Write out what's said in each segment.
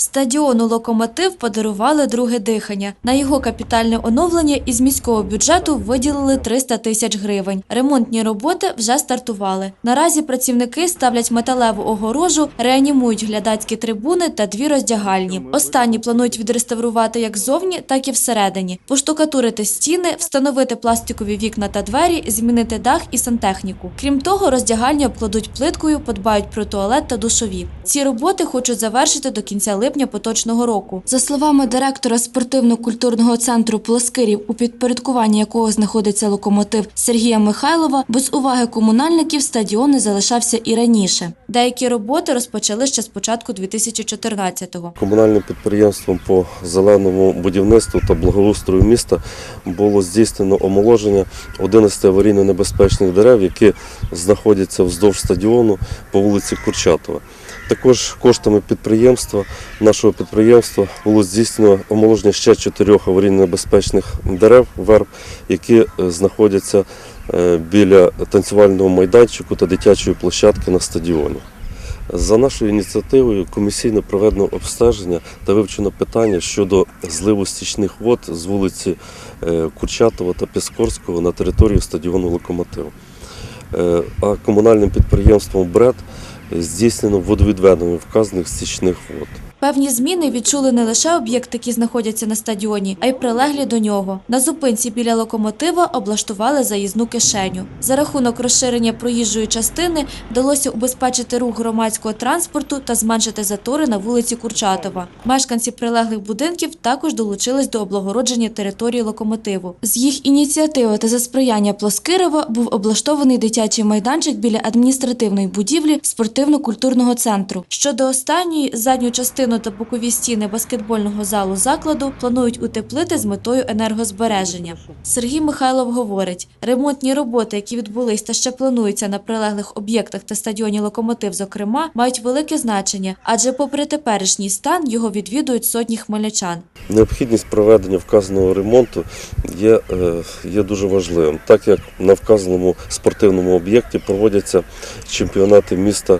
Стадіону Локомотив подарували друге дихання. На його капітальне оновлення із міського бюджету виділили 300 тисяч гривень. Ремонтні роботи вже стартували. Наразі працівники ставлять металеву огорожу, реанімують глядацькі трибуни та дві роздягальні. Останні планують відреставрувати як зовні, так і всередині. Поштукатурити стіни, встановити пластикові вікна та двері, змінити дах і сантехніку. Крім того, роздягальні обкладуть плиткою, подбають про туалет та душові. Ці роботи хочуть завершити до кінця липня поточного року. За словами директора спортивно-культурного центру Плоскирів, у підпорядкуванні якого знаходиться локомотив Сергія Михайлова, без уваги комунальників стадіон не залишався і раніше. Деякі роботи розпочали ще з початку 2014-го. Комунальним підприємством по зеленому будівництву та благоустрою міста було здійснено омоложення 11 аварійно-небезпечних дерев, які знаходяться вздовж стадіону по вулиці Курчатова. Також коштами підприємства, нашого підприємства, було здійснено омоложення ще чотирьох аварійно-небезпечних дерев верб, які е, знаходяться е, біля танцювального майданчику та дитячої площадки на стадіоні. За нашою ініціативою комісійно проведено обстеження та вивчено питання щодо зливу стічних вод з вулиці е, Курчатова та Піскорського на територію стадіону Локомотив. А комунальним підприємством БРЕД здійснено водовідведення вказаних стічних вод. Певні зміни відчули не лише об'єкти, які знаходяться на стадіоні, а й прилеглі до нього. На зупинці біля локомотива облаштували заїзну кишеню. За рахунок розширення проїжджої частини вдалося убезпечити рух громадського транспорту та зменшити затори на вулиці Курчатова. Мешканці прилеглих будинків також долучились до облагородження території локомотиву. З їх ініціативи та за сприяння Плоскирова був облаштований дитячий майданчик біля адміністративної будівлі спортивно-культурного центру. Щодо останньої, задню частину та бокові стіни баскетбольного залу закладу планують утеплити з метою енергозбереження. Сергій Михайлов говорить, ремонтні роботи, які відбулись та ще плануються на прилеглих об'єктах та стадіоні Локомотив, зокрема, мають велике значення, адже попри теперішній стан його відвідують сотні хмельничан. Необхідність проведення вказаного ремонту є, е, є дуже важливим, так як на вказаному спортивному об'єкті проводяться чемпіонати міста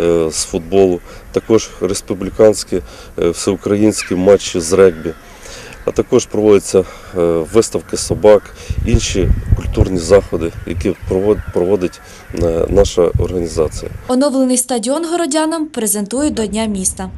е, з футболу, також республіканські е, всеукраїнські матчі з регбі, а також проводяться е, виставки собак, інші культурні заходи, які проводить е, наша організація. Оновлений стадіон городянам презентують до Дня міста.